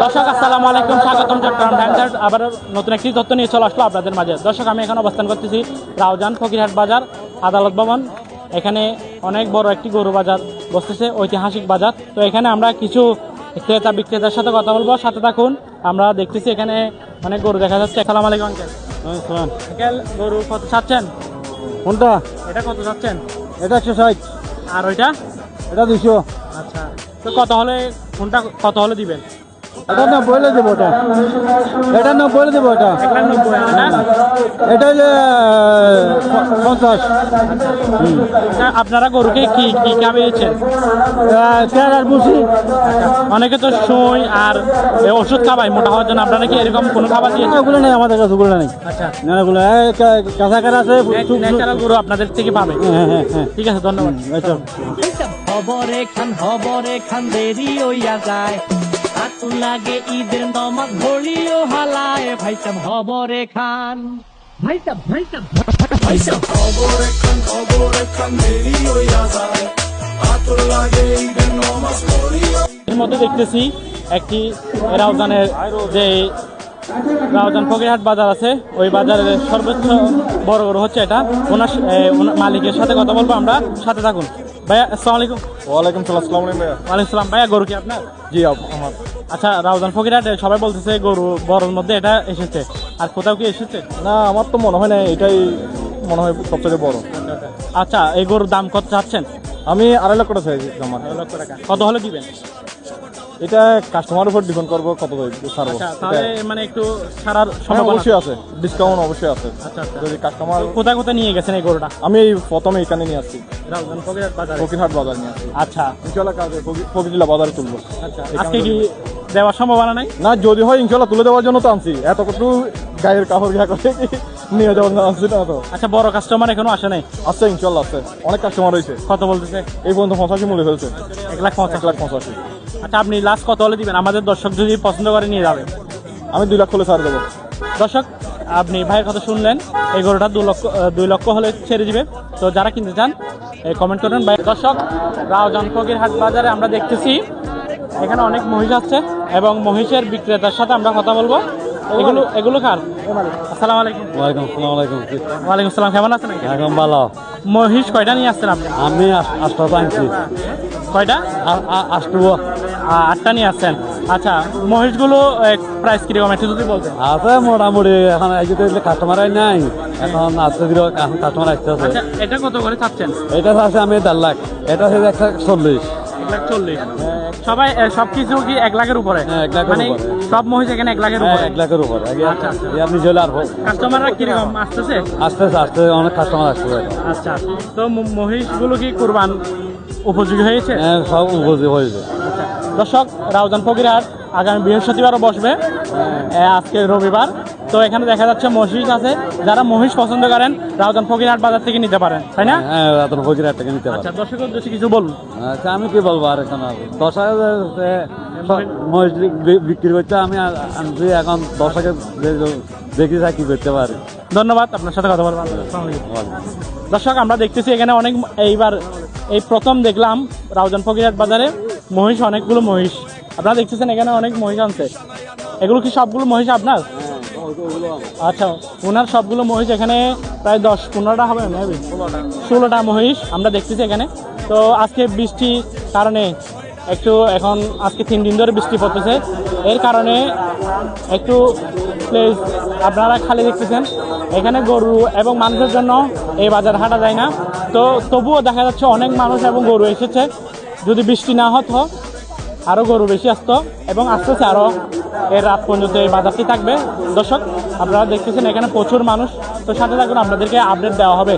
দর্শক আসসালামু আলাইকুম স্বাগতম চট্টগ্রাম টাইমস। আবার নতুন একটি তথ্য নিয়ে চলে আসলো আপনাদের মাঝে। দর্শক আমি এখন অবস্থান করতেছি রাউজান ফকিরহাট বাজার আদালত ভবন। এখানে অনেক বড় একটি গরু বাজার বসতেছে ঐতিহাসিক বাজার। তো এখানে আমরা কিছু ক্রেতা বিক্রেতার সাথে কথা বলব। সাথে থাকুন আমরা দেখতেছি এখানে অনেক গরু দেখা যাচ্ছে। আসসালামু আলাইকুম আঙ্কেল। আঙ্কেল গরু কত চাচ্ছেন? কোনটা? এটা কত চাচ্ছেন? এটা একশো ষাট। আর ওইটা? এটা দুশো আচ্ছা। তো কত হলে কোনটা কত হলে দিবেন? এটা না বলে দেবো ওটা এটা না বলে দেবো ওটা? এটা যে পঞ্চাশ। আপনারা গরুকে কি কি চেয়ার আর বুঝি অনেকে তো সুই আর ওষুধ খাবায়। মোটা হওয়ার জন্য আপনারা কি এরকম কোনো খাবার দিয়েছেন? ওগুলো নেই আমাদের কাছে ওগুলো নেই। আচ্ছা। না ওগুলো কাঁচাকার আছে গরু আপনাদের থেকে পাবে। হ্যাঁ হ্যাঁ হ্যাঁ। ঠিক আছে ধন্যবাদ। হবরে খান হবরে খান দেরি হইয়া যায়। লাগে ঈদের নমাজ হালায় ভাইসাব হবরে খান। ভাইসাব ভাইসাব ভাইসাব। এর মধ্যে দেখতেছি একটি রাউজানের যে রাউজান ফকিরহাট বাজার আছে ওই বাজারের সর্বোচ্চ বড় বড় হচ্ছে এটা। ওনার ওনার মালিকের সাথে কথা বলব আমরা সাথে থাকুন। ভাইয়া আসসালামু আলাইকুম ওয়ালাইকুম সালাম আসসালামু আলাইকুম ভাইয়া ওয়ালাইকুম সালাম ভাইয়া গরু কি আপনার জি আমার আচ্ছা রাউজান ফকিরহাট সবাই বলতেছে গরু বড়র মধ্যে এটা এসেছে আর কোথাও কি এসেছে না আমার তো মনে হয় না এটাই মনে হয় সবচেয়ে বড়। আচ্ছা এই গরুর দাম কত চাচ্ছেন? আমি আড়াই লক্ষ টাকা চাইছি আমার লক্ষ টাকা। কত হলে দিবেন? এটা কাস্টমার উপর ডিপেন্ড করব কত ছাড়বো। আচ্ছা মানে একটু ছাড়ার হ্যাঁ, সম্ভাবনা অবশ্যই আছে। ডিসকাউন্ট অবশ্যই আছে। যদি কাস্টমার কোথায় কোথায় নিয়ে গেছেন এই গরুটা? আমি এই প্রথমে এখানে নিয়ে আসছি। ফকিরহাট বাজার। নিয়ে আসছি। আচ্ছা। ইনশাল্লাহ কাজে ফকিরজিলা বাজারে তুলবো। আচ্ছা আজকে কি দেওয়ার সম্ভাবনা নাই? না যদি হয় ইনশাল্লাহ তুলে দেওয়ার জন্য তো আনছি। এত কত গায়ের কাপড় ঘা করে নিয়ে যাওয়ার জন্য আনছি না তো। আচ্ছা বড় কাস্টমার এখনও আসে নাই? আছে ইনশাল্লাহ আছে। অনেক কাস্টমার হয়েছে কত বলতেছে? এই পর্যন্ত পঁচাশি মূল্য ফেলছে এক লাখ পঞ্চাশ। লাখ পঁচাশি। আচ্ছা আপনি লাস্ট কত হলে দিবেন? আমাদের দর্শক যদি পছন্দ করে নিয়ে যাবে। আমি দুই লক্ষ হলে ছাড় দেবো। দর্শক আপনি ভাইয়ের কথা শুনলেন এই গরুটা দু লক্ষ দুই লক্ষ হলে ছেড়ে দিবে। তো যারা কিনতে চান কমেন্ট করুন ভাই দর্শক রাওজান ফকির হাট বাজারে আমরা দেখতেছি এখানে অনেক মহিষ আছে এবং মহিষের বিক্রেতার সাথে আমরা কথা বলব। এগুলো এগুলো কার? আসসালামু আলাইকুম। ওয়ালাইকুম আসসালাম আলাইকুম। ওয়ালাইকুম আসসালাম কেমন আছেন? এখন ভালো। মহিষ কয়টা নিয়ে আসছেন আপনি? আমি আসতে আনছি। কয়টা? আটটা নিয়ে আসছেন আচ্ছা মহিষগুলো প্রাইস কীরকম? একটু যদি বলতেন। আছে মোটামুটি এখন এই যে কাস্টমার নাই। এখন আসতে দিল এখন কাস্টমার আসতে আছে। আচ্ছা এটা কত করে চাচ্ছেন? এটা আছে আমি দেড় লাখ। এটা হচ্ছে এক লাখ চল্লিশ। এক লাখ চল্লিশ। সবাই সব কিছু কি এক লাখের উপরে? হ্যাঁ, মানে সব মহিষ এখানে এক লাখের হ্যাঁ উপরে? এক লাখের উপর। আচ্ছা, আচ্ছা। আপনি চলে আর কাস্টমাররা কীরকম? আসতেছে? আস্তে আস্তে আস্তে অনেক কাস্টমার আসছে আচ্ছা তো মহিষগুলো কি কুরবান উপযোগী হয়েছে? হ্যাঁ সব উপযোগী হয়েছে। দর্শক রাউজান ফকিরহাট আগামী বৃহস্পতিবারও বসবে আজকে রবিবার। তো এখানে দেখা যাচ্ছে মহিষ আছে যারা মহিষ পছন্দ করেন রাউজান ফকিরহাট বাজার থেকে নিতে পারেন তাই না? হ্যাঁ রাতের ফকির টাকা নিতে পারে আচ্ছা দর্শকের উদ্দেশ্যে কিছু বলুন। আচ্ছা আমি কি বলব আর এখন দশ হাজার মহিষ বিক্রি করতে আমি আনছি এখন দশ হাজার দেখি কি করতে পারি। ধন্যবাদ আপনার সাথে কথা বলব দর্শক আমরা দেখতেছি এখানে অনেক এইবার এই প্রথম দেখলাম রাউজান ফকিরহাট বাজারে। মহিষ, অনেকগুলো মহিষ। আপনারা দেখতেছেন এখানে অনেক মহিষ আনছে। এগুলো কি সবগুলো মহিষ আপনার? আচ্ছা ওনার সবগুলো মহিষ এখানে প্রায় দশ, পনেরোটা হবে মেবি ষোলোটা মহিষ আমরা দেখতেছি এখানে। তো আজকে বৃষ্টির কারণে একটু এখন আজকে তিন দিন ধরে বৃষ্টি পড়তেছে। এর কারণে একটু প্লেস আপনারা খালি দেখতেছেন। এখানে গরু এবং মানুষের জন্য এই বাজার হাঁটা যায় না। তো তবুও দেখা যাচ্ছে অনেক মানুষ এবং গরু এসেছে। যদি বৃষ্টি না হতো আরও গরু বেশি আসতো এবং আসতেছে আরও এর রাত পর্যন্ত এই বাজারটি থাকবে। দর্শক, আপনারা দেখতেছেন এখানে প্রচুর মানুষ। তো সাথে থাকুন, আপনাদেরকে আপডেট দেওয়া হবে।